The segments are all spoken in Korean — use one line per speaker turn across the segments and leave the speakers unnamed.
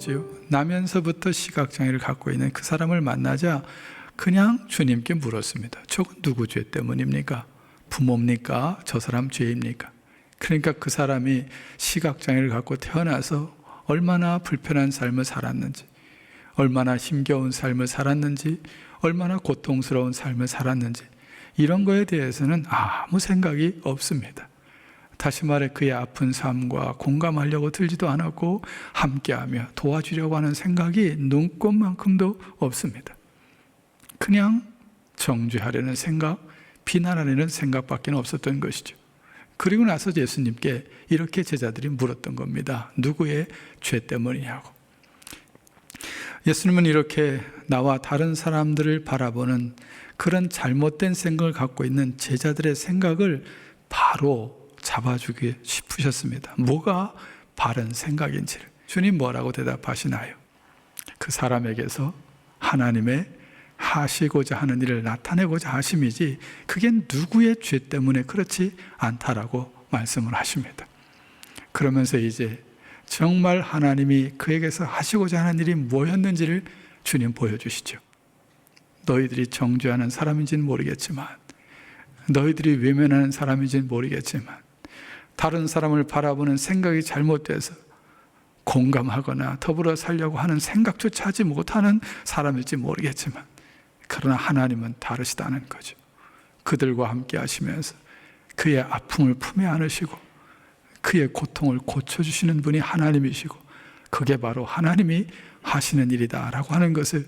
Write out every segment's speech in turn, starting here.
그랬지요. 나면서부터 시각장애를 갖고 있는 그 사람을 만나자 그냥 주님께 물었습니다. 저건 누구 죄 때문입니까? 부모입니까? 저 사람 죄입니까? 그러니까 그 사람이 시각장애를 갖고 태어나서 얼마나 불편한 삶을 살았는지, 얼마나 힘겨운 삶을 살았는지, 얼마나 고통스러운 삶을 살았는지, 이런 거에 대해서는 아무 생각이 없습니다. 다시 말해 그의 아픈 삶과 공감하려고 들지도 않았고 함께하며 도와주려고 하는 생각이 눈꽃만큼도 없습니다. 그냥 정죄하려는 생각, 비난하려는 생각밖에 없었던 것이죠. 그리고 나서 예수님께 이렇게 제자들이 물었던 겁니다. 누구의 죄 때문이냐고. 예수님은 이렇게 나와 다른 사람들을 바라보는 그런 잘못된 생각을 갖고 있는 제자들의 생각을 바로 잡아주기 싶으셨습니다. 뭐가 바른 생각인지를. 주님 뭐라고 대답하시나요? 그 사람에게서 하나님의 하시고자 하는 일을 나타내고자 하심이지 그게 누구의 죄 때문에 그렇지 않다라고 말씀을 하십니다. 그러면서 이제 정말 하나님이 그에게서 하시고자 하는 일이 뭐였는지를 주님 보여주시죠. 너희들이 정죄하는 사람인지는 모르겠지만 너희들이 외면하는 사람인지는 모르겠지만 다른 사람을 바라보는 생각이 잘못돼서 공감하거나 더불어 살려고 하는 생각조차 하지 못하는 사람일지 모르겠지만 그러나 하나님은 다르시다는 거죠. 그들과 함께 하시면서 그의 아픔을 품에 안으시고 그의 고통을 고쳐주시는 분이 하나님이시고 그게 바로 하나님이 하시는 일이다라고 하는 것을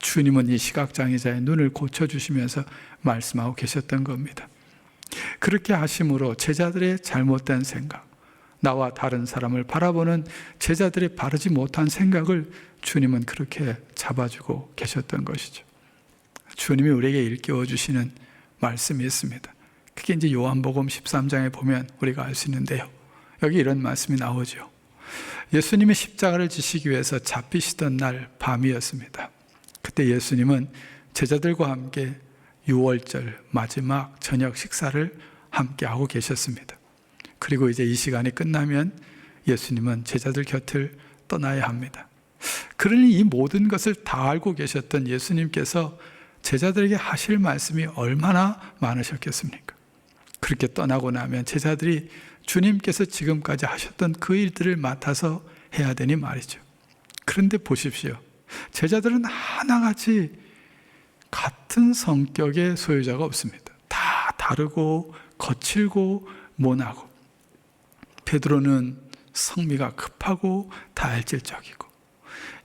주님은 이 시각장애자의 눈을 고쳐주시면서 말씀하고 계셨던 겁니다. 그렇게 하심으로 제자들의 잘못된 생각, 나와 다른 사람을 바라보는 제자들의 바르지 못한 생각을 주님은 그렇게 잡아주고 계셨던 것이죠. 주님이 우리에게 일깨워 주시는 말씀이 있습니다. 그게 이제 요한복음 13장에 보면 우리가 알 수 있는데요. 여기 이런 말씀이 나오죠. 예수님이 십자가를 지시기 위해서 잡히시던 날 밤이었습니다. 그때 예수님은 제자들과 함께 6월절 마지막 저녁 식사를 함께 하고 계셨습니다. 그리고 이제 이 시간이 끝나면 예수님은 제자들 곁을 떠나야 합니다. 그러니 이 모든 것을 다 알고 계셨던 예수님께서 제자들에게 하실 말씀이 얼마나 많으셨겠습니까? 그렇게 떠나고 나면 제자들이 주님께서 지금까지 하셨던 그 일들을 맡아서 해야 되니 말이죠. 그런데 보십시오. 제자들은 하나같이 같은 성격의 소유자가 없습니다. 다 다르고 거칠고 모나고 베드로는 성미가 급하고 다혈질적이고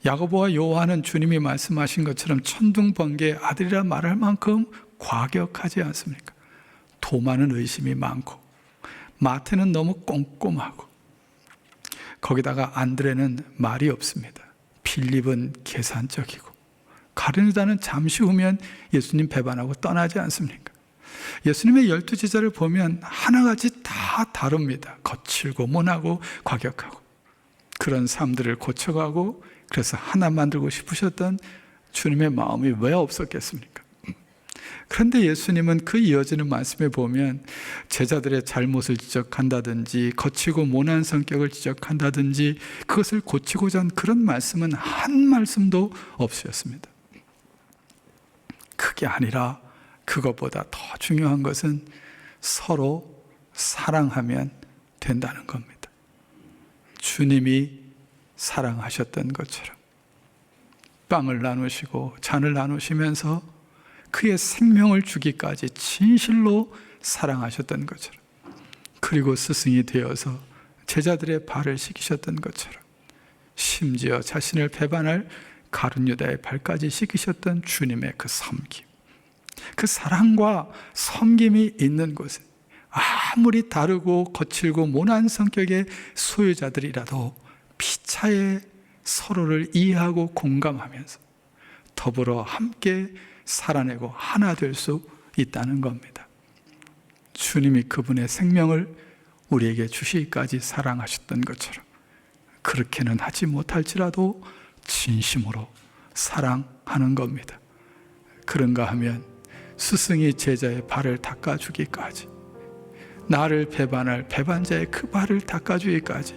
야고보와 요한은 주님이 말씀하신 것처럼 천둥번개의 아들이라 말할 만큼 과격하지 않습니까? 도마는 의심이 많고 마태는 너무 꼼꼼하고 거기다가 안드레는 말이 없습니다. 필립은 계산적이고 가르니다는 잠시 후면 예수님 배반하고 떠나지 않습니까? 예수님의 열두 제자를 보면 하나같이 다 다릅니다. 거칠고 모나고 과격하고 그런 삶들을 고쳐가고 그래서 하나 만들고 싶으셨던 주님의 마음이 왜 없었겠습니까? 그런데 예수님은 그 이어지는 말씀에 보면 제자들의 잘못을 지적한다든지 거치고 모난 성격을 지적한다든지 그것을 고치고자 한 그런 말씀은 한 말씀도 없으셨습니다. 그게 아니라 그것보다 더 중요한 것은 서로 사랑하면 된다는 겁니다. 주님이 사랑하셨던 것처럼 빵을 나누시고 잔을 나누시면서 그의 생명을 주기까지 진실로 사랑하셨던 것처럼 그리고 스승이 되어서 제자들의 발을 씻기셨던 것처럼 심지어 자신을 배반할 가룟 유다의 발까지 씻기셨던 주님의 그 섬김 그 사랑과 섬김이 있는 곳에 아무리 다르고 거칠고 모난 성격의 소유자들이라도 피차에 서로를 이해하고 공감하면서 더불어 함께 살아내고 하나 될 수 있다는 겁니다. 주님이 그분의 생명을 우리에게 주시기까지 사랑하셨던 것처럼 그렇게는 하지 못할지라도 진심으로 사랑하는 겁니다. 그런가 하면 스승이 제자의 발을 닦아주기까지 나를 배반할 배반자의 그 발을 닦아주기까지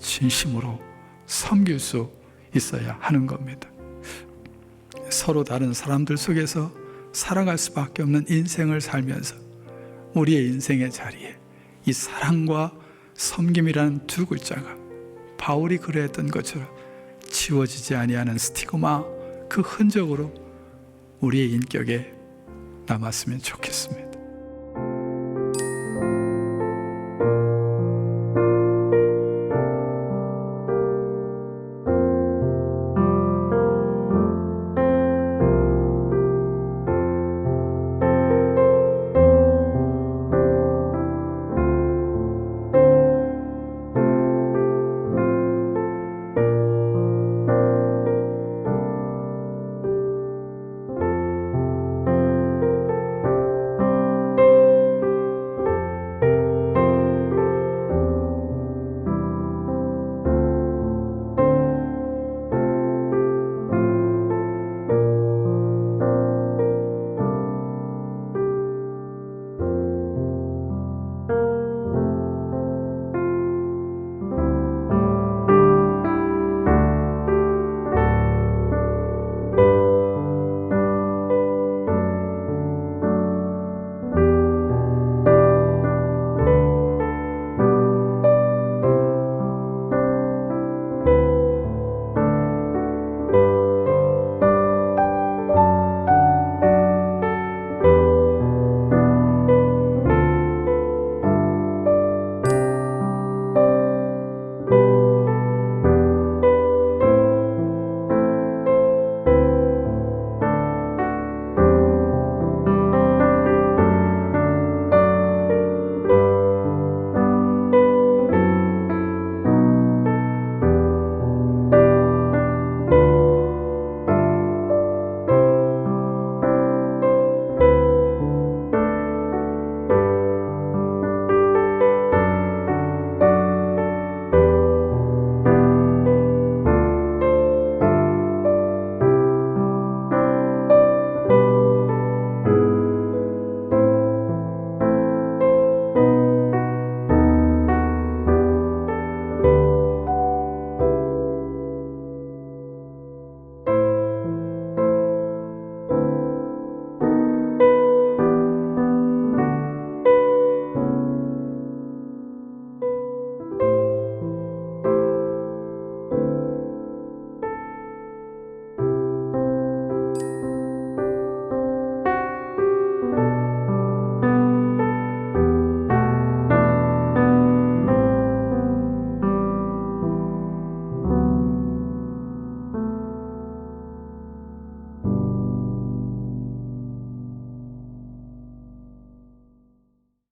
진심으로 섬길 수 있어야 하는 겁니다. 서로 다른 사람들 속에서 살아갈 수밖에 없는 인생을 살면서 우리의 인생의 자리에 이 사랑과 섬김이라는 두 글자가 바울이 그러했던 것처럼 지워지지 아니하는 스티그마 그 흔적으로 우리의 인격에 남았으면 좋겠습니다.